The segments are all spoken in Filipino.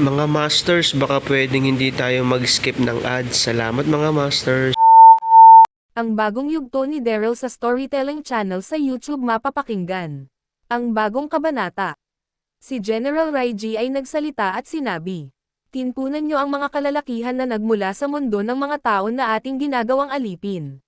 Mga Masters, baka pwedeng hindi tayo mag-skip ng ads. Salamat mga Masters. Ang bagong yugto ni Daryl sa Storytelling Channel sa YouTube mapapakinggan. Ang bagong kabanata. Si General Raiji ay nagsalita at sinabi, Tinpunan niyo ang mga kalalakihan na nagmula sa mundo ng mga tao na ating ginagawang alipin.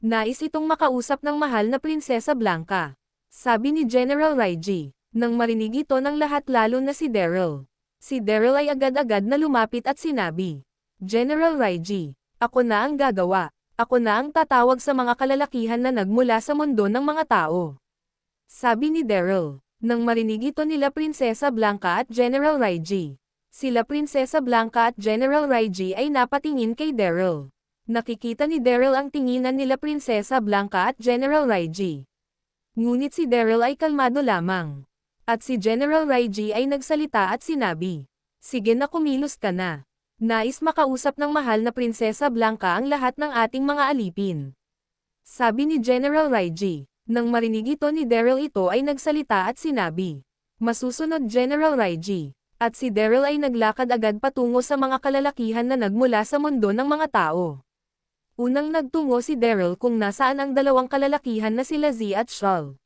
Nais itong makausap ng mahal na Prinsesa Blanca. Sabi ni General Raiji, nang marinig ito ng lahat lalo na si Daryl. Si Daryl ay agad-agad na lumapit at sinabi, General Raiji, ako na ang gagawa. Ako na ang tatawag sa mga kalalakihan na nagmula sa mundo ng mga tao. Sabi ni Daryl, nang marinig ito nila Prinsesa Blanca at General Raiji. Sila Prinsesa Blanca at General Raiji ay napatingin kay Daryl. Nakikita ni Daryl ang tinginan nila Prinsesa Blanca at General Raiji. Ngunit si Daryl ay kalmado lamang. At si General Raiji ay nagsalita at sinabi, Sige na kumilos ka na. Nais makausap ng mahal na Prinsesa Blanca ang lahat ng ating mga alipin. Sabi ni General Raiji, nang marinig ito ni Daryl ito ay nagsalita at sinabi, Masusunod General Raiji, at si Daryl ay naglakad agad patungo sa mga kalalakihan na nagmula sa mundo ng mga tao. Unang nagtungo si Daryl kung nasaan ang dalawang kalalakihan na sila Z at Shawl.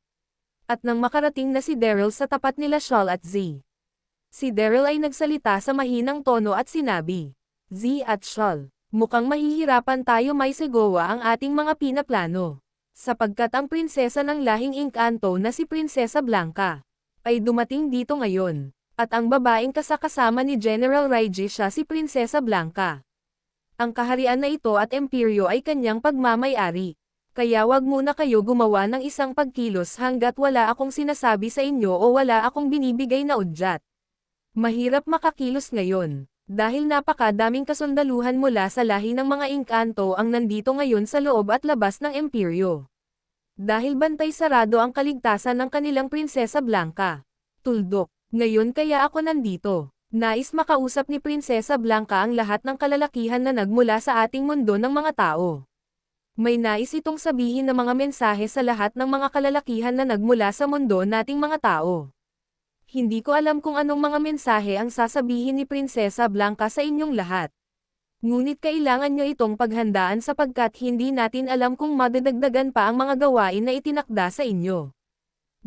At nang makarating na si Daryl sa tapat nila Shawl at Z, Si Daryl ay nagsalita sa mahinang tono at sinabi, Z at Shawl, mukhang mahihirapan tayo may segowa ang ating mga pinaplano. Sapagkat ang prinsesa ng lahing Inkanto na si Prinsesa Blanca, ay dumating dito ngayon, at ang babaeng kasakasama ni General Raiji siya si Prinsesa Blanca. Ang kaharian na ito at emperyo ay kanyang pagmamayari. Kaya wag muna kayo gumawa ng isang pagkilos hanggat wala akong sinasabi sa inyo o wala akong binibigay na udyat. Mahirap makakilos ngayon, dahil napakadaming kasundaluhan mula sa lahi ng mga Inkanto ang nandito ngayon sa loob at labas ng emperyo. Dahil bantay sarado ang kaligtasan ng kanilang Prinsesa Blanca. Tuldok, ngayon kaya ako nandito. Nais makausap ni Prinsesa Blanca ang lahat ng kalalakihan na nagmula sa ating mundo ng mga tao. May nais itong sabihin na mga mensahe sa lahat ng mga kalalakihan na nagmula sa mundo nating mga tao. Hindi ko alam kung anong mga mensahe ang sasabihin ni Prinsesa Blanca sa inyong lahat. Ngunit kailangan nyo itong paghandaan sapagkat hindi natin alam kung madadagdagan pa ang mga gawain na itinakda sa inyo.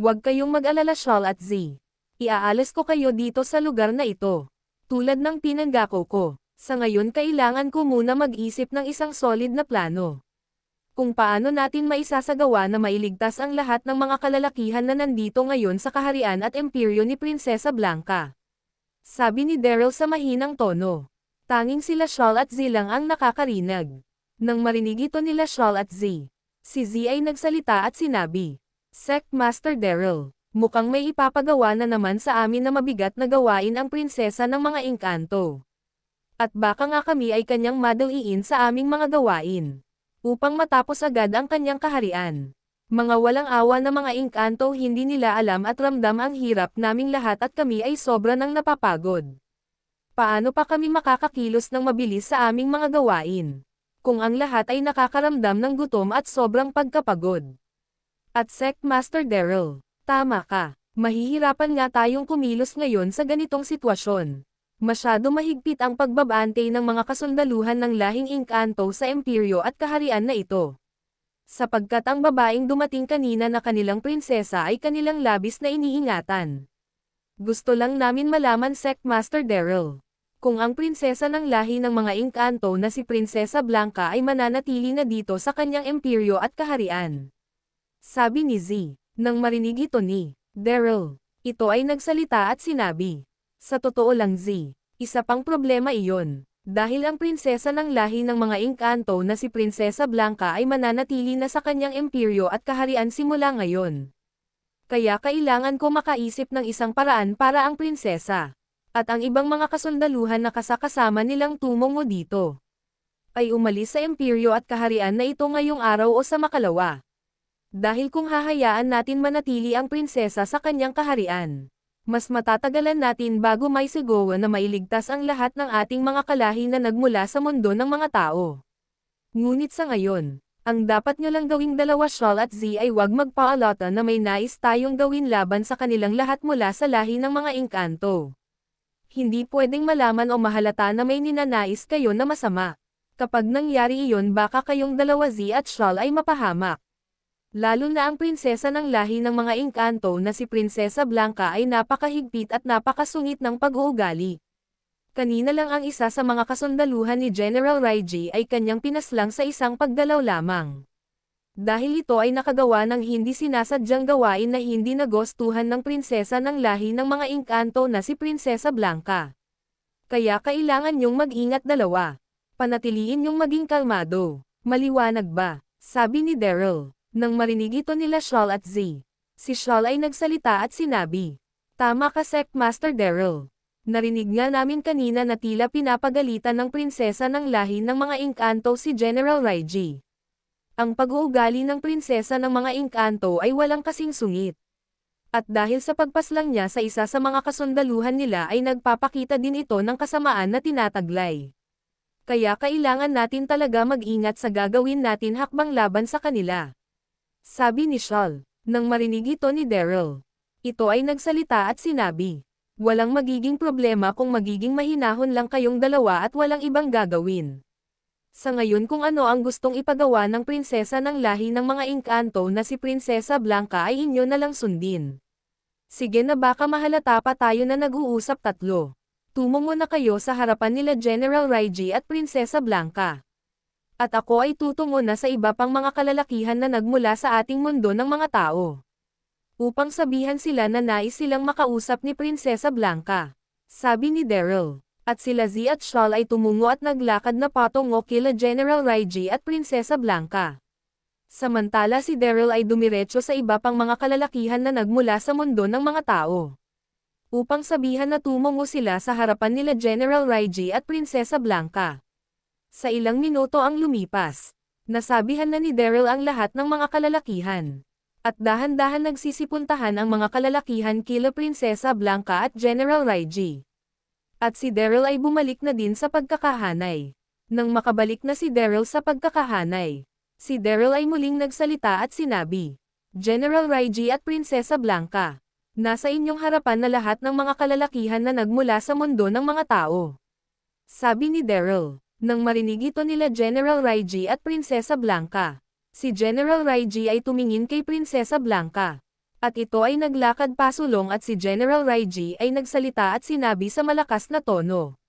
Huwag kayong mag-alala Shawl at Z. Iaalis ko kayo dito sa lugar na ito. Tulad ng pinanggako ko, sa ngayon kailangan ko muna mag-isip ng isang solid na plano kung paano natin maisasagawa na mailigtas ang lahat ng mga kalalakihan na nandito ngayon sa kaharian at emperyo ni Prinsesa Blanca. Sabi ni Daryl sa mahinang tono. Tanging sila Shawl at Z lang ang nakakarinag. Nang marinig ito nila Shawl at Z, si Z ay nagsalita at sinabi, Sect Master Daryl, mukhang may ipapagawa na naman sa amin na mabigat na gawain ang prinsesa ng mga Inkanto. At baka nga kami ay kanyang madaliin sa aming mga gawain upang matapos agad ang kanyang kaharian. Mga walang awa na mga inkanto hindi nila alam at ramdam ang hirap naming lahat at kami ay sobra nang napapagod. Paano pa kami makakakilos ng mabilis sa aming mga gawain? Kung ang lahat ay nakakaramdam ng gutom at sobrang pagkapagod. At Sect Master Daryl, tama ka, mahihirapan nga tayong kumilos ngayon sa ganitong sitwasyon. Masyado mahigpit ang pagbabante ng mga kasundaluhan ng lahing Inkanto sa emperyo at kaharian na ito. Sapagkat ang babaeng dumating kanina na kanilang prinsesa ay kanilang labis na iniingatan. Gusto lang namin malaman Sect Master Daryl. Kung ang prinsesa ng lahi ng mga Inkanto na si Prinsesa Blanca ay mananatili na dito sa kanyang imperyo at kaharian. Sabi ni Z, nang marinig ito ni Daryl. Ito ay nagsalita at sinabi. Sa totoo lang Z, isa pang problema iyon. Dahil ang prinsesa ng lahi ng mga Inkanto na si Prinsesa Blanca ay mananatili na sa kanyang imperyo at kaharian simula ngayon. Kaya kailangan ko makaisip ng isang paraan para ang prinsesa. At ang ibang mga kasundaluhan na kasakasama nilang tumongo dito. Ay umalis sa imperyo at kaharian na ito ngayong araw o sa makalawa. Dahil kung hahayaan natin manatili ang prinsesa sa kanyang kaharian, mas matatagalan natin bago may sigawa na mailigtas ang lahat ng ating mga kalahi na nagmula sa mundo ng mga tao. Ngunit sa ngayon, ang dapat nyo lang gawing dalawa Shawl at Z ay wag magpaalata na may nais tayong gawin laban sa kanilang lahat mula sa lahi ng mga engkanto. Hindi pwedeng malaman o mahalata na may ninanais kayo na masama. Kapag nangyari iyon baka kayong dalawa Z at Shawl ay mapahamak. Lalo na ang prinsesa ng lahi ng mga engkanto na si Prinsesa Blanca ay napakahigpit at napakasungit ng pag-uugali. Kanina lang ang isa sa mga kasundaluhan ni General Raiji ay kanyang pinaslang sa isang pagdalaw lamang. Dahil ito ay nakagawa ng hindi sinasadyang gawain na hindi nagustuhan ng prinsesa ng lahi ng mga engkanto na si Prinsesa Blanca. Kaya kailangan niyong mag-ingat dalawa. Panatiliin niyong maging kalmado. Maliwanag ba? Sabi ni Daryl. Nang marinig ito nila Shawl at Z. Si Shawl ay nagsalita at sinabi. Tama ka Sect Master Daryl. Narinig nga namin kanina na tila pinapagalitan ng prinsesa ng lahi ng mga engkanto si General Raiji. Ang pag-uugali ng prinsesa ng mga engkanto ay walang kasing sungit. At dahil sa pagpaslang niya sa isa sa mga kasundaluhan nila ay nagpapakita din ito ng kasamaan na tinataglay. Kaya kailangan natin talaga mag-ingat sa gagawin natin hakbang laban sa kanila. Sabi ni Shawl, nang marinig ito ni Daryl. Ito ay nagsalita at sinabi, walang magiging problema kung magiging mahinahon lang kayong dalawa at walang ibang gagawin. Sa ngayon kung ano ang gustong ipagawa ng prinsesa ng lahi ng mga engkanto na si Prinsesa Blanca ay inyo na lang sundin. Sige na baka mahalata pa tayo na nag-uusap tatlo. Tumungo na kayo sa harapan nila General Raiji at Prinsesa Blanca. At ako ay tutungo na sa iba pang mga kalalakihan na nagmula sa ating mundo ng mga tao. Upang sabihan sila na nais silang makausap ni Prinsesa Blanca. Sabi ni Daryl. At sila Z at Shawl ay tumungo at naglakad na patungo kila General Raiji at Prinsesa Blanca. Samantala si Daryl ay dumiretso sa iba pang mga kalalakihan na nagmula sa mundo ng mga tao. Upang sabihan na tumungo sila sa harapan nila General Raiji at Prinsesa Blanca. Sa ilang minuto ang lumipas, nasabihan na ni Daryl ang lahat ng mga kalalakihan. At dahan-dahan nagsisipuntahan ang mga kalalakihan kila Prinsesa Blanca at General Raiji. At si Daryl ay bumalik na din sa pagkakahanay. Nang makabalik na si Daryl sa pagkakahanay, si Daryl ay muling nagsalita at sinabi, General Raiji at Prinsesa Blanca, nasa inyong harapan na lahat ng mga kalalakihan na nagmula sa mundo ng mga tao. Sabi ni Daryl, nang marinig ito nila General Raiji at Prinsesa Blanca. Si General Raiji ay tumingin kay Prinsesa Blanca. At ito ay naglakad pasulong at si General Raiji ay nagsalita at sinabi sa malakas na tono.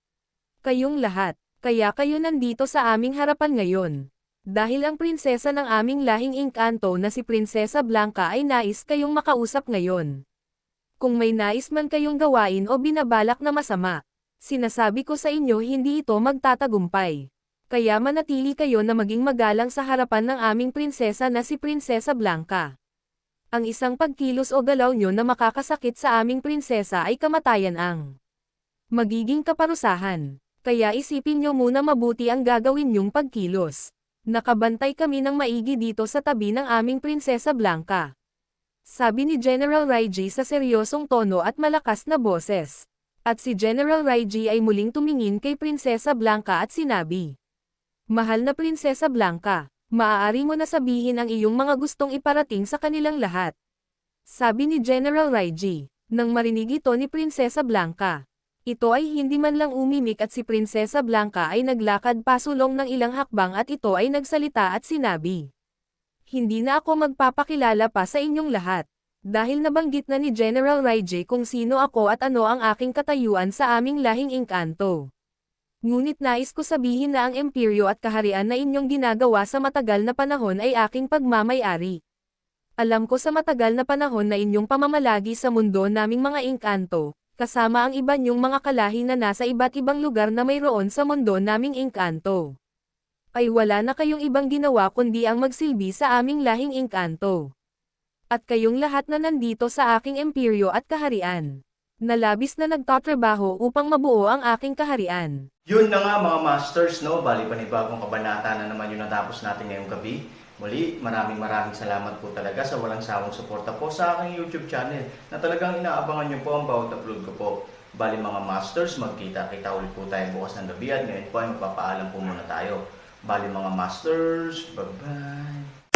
Kayong lahat, kaya kayo nandito sa aming harapan ngayon. Dahil ang prinsesa ng aming lahing engkanto na si Prinsesa Blanca ay nais kayong makausap ngayon. Kung may nais man kayong gawain o binabalak na masama, sinasabi ko sa inyo hindi ito magtatagumpay. Kaya manatili kayo na maging magalang sa harapan ng aming prinsesa na si Prinsesa Blanca. Ang isang pagkilos o galaw nyo na makakasakit sa aming prinsesa ay kamatayan ang magiging kaparusahan. Kaya isipin nyo muna mabuti ang gagawin nyong pagkilos. Nakabantay kami ng maigi dito sa tabi ng aming Prinsesa Blanca. Sabi ni General Raiji sa seryosong tono at malakas na boses. At si General Raiji ay muling tumingin kay Prinsesa Blanca at sinabi, Mahal na Prinsesa Blanca, maaari mo na sabihin ang iyong mga gustong iparating sa kanilang lahat. Sabi ni General Raiji, nang marinig ito ni Prinsesa Blanca. Ito ay hindi man lang umimik at si Prinsesa Blanca ay naglakad pasulong ng ilang hakbang at ito ay nagsalita at sinabi. Hindi na ako magpapakilala pa sa inyong lahat. Dahil nabanggit na ni General Raije kung sino ako at ano ang aking katayuan sa aming lahing engkanto. Ngunit nais ko sabihin na ang imperyo at kaharian na inyong ginagawa sa matagal na panahon ay aking pagmamayari. Alam ko sa matagal na panahon na inyong pamamalagi sa mundo naming mga engkanto, kasama ang iba niyong mga kalahi na nasa iba't ibang lugar na mayroon sa mundo naming engkanto. Ay wala na kayong ibang ginawa kundi ang magsilbi sa aming lahing engkanto. At kayong lahat na nandito sa aking imperyo at kaharian. Nalabis na nagtatrabaho upang mabuo ang aking kaharian. Yun na nga mga masters, no? Bali panibagong kabanata na naman yung natapos natin ngayong gabi. Muli, maraming maraming salamat po talaga sa walang sawang suporta po sa aking YouTube channel na talagang inaabangan nyo po ang bawat upload ko po. Bali mga masters, magkita-kita ulit po tayo bukas ng gabi at ngayon po ay magpapaalam po muna tayo. Bali mga masters, bye-bye!